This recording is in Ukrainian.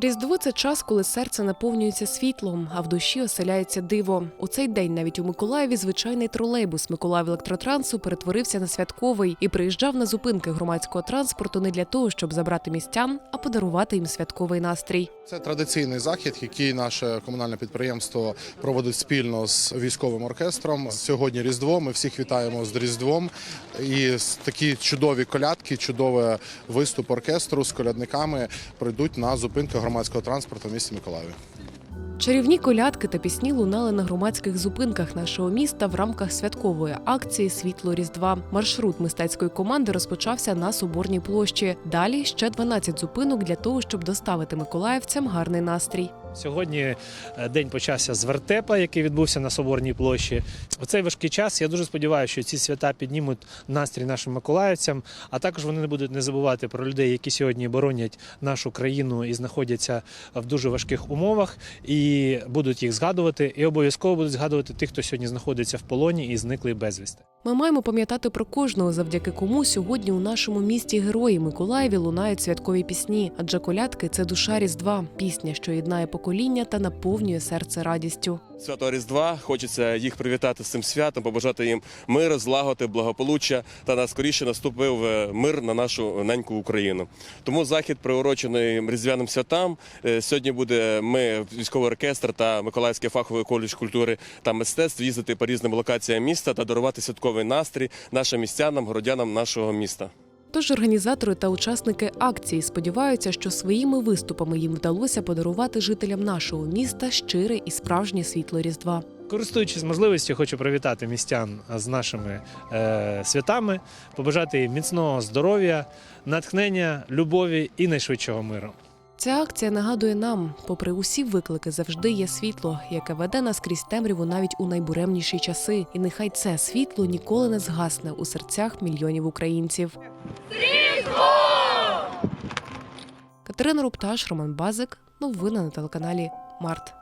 Різдво це час, коли серце наповнюється світлом, а в душі оселяється диво. У цей день навіть у Миколаєві звичайний тролейбус Миколаїв електротрансу перетворився на святковий і приїжджав на зупинки громадського транспорту не для того, щоб забрати містян, а подарувати їм святковий настрій. Це традиційний захід, який наше комунальне підприємство проводить спільно з військовим оркестром. Сьогодні Різдво. Ми всіх вітаємо з Різдвом. І такі чудові колядки, чудовий виступ оркестру з колядниками прийдуть на зупинки транспорту в місті Миколаєві. Чарівні колядки та пісні лунали на громадських зупинках нашого міста в рамках святкової акції Світло Різдва. Маршрут мистецької команди розпочався на Соборній площі. Далі ще 12 зупинок для того, щоб доставити миколаївцям гарний настрій. Сьогодні е, день почався з вертепа, який відбувся на Соборній площі. У цей важкий час я дуже сподіваюся, що ці свята піднімуть настрій нашим миколаївцям, а також вони не будуть не забувати про людей, які сьогодні боронять нашу країну і знаходяться в дуже важких умовах, і будуть їх згадувати, і обов'язково будуть згадувати тих, хто сьогодні знаходиться в полоні і зникли безвісти. Ми маємо пам'ятати про кожного, завдяки кому сьогодні у нашому місті герої Миколаєві лунають святкові пісні. Адже колядки це душа Різдва, пісня, що єднає покоління та наповнює серце радістю. Святого Різдва. Хочеться їх привітати з цим святом, побажати їм миру, злагоди, благополуччя та наскоріше наступив е, мир на нашу неньку Україну. Тому захід приурочений різдвяним святам. Е, Сьогодні буде ми, військовий оркестр та Миколаївський фаховий коледж культури та мистецтв їздити по різним локаціям міста та дарувати святковий настрій нашим містянам, городянам нашого міста. Тож організатори та учасники акції сподіваються, що своїми виступами їм вдалося подарувати жителям нашого міста щире і справжнє світло Різдва. Користуючись можливістю, хочу привітати містян з нашими е, святами, побажати їм міцного здоров'я, натхнення, любові і найшвидшого миру. Ця акція нагадує нам, попри усі виклики, завжди є світло, яке веде нас крізь темряву навіть у найбуремніші часи. І нехай це світло ніколи не згасне у серцях мільйонів українців. Катерина Рупташ, Роман Базик. Новини на телеканалі Март.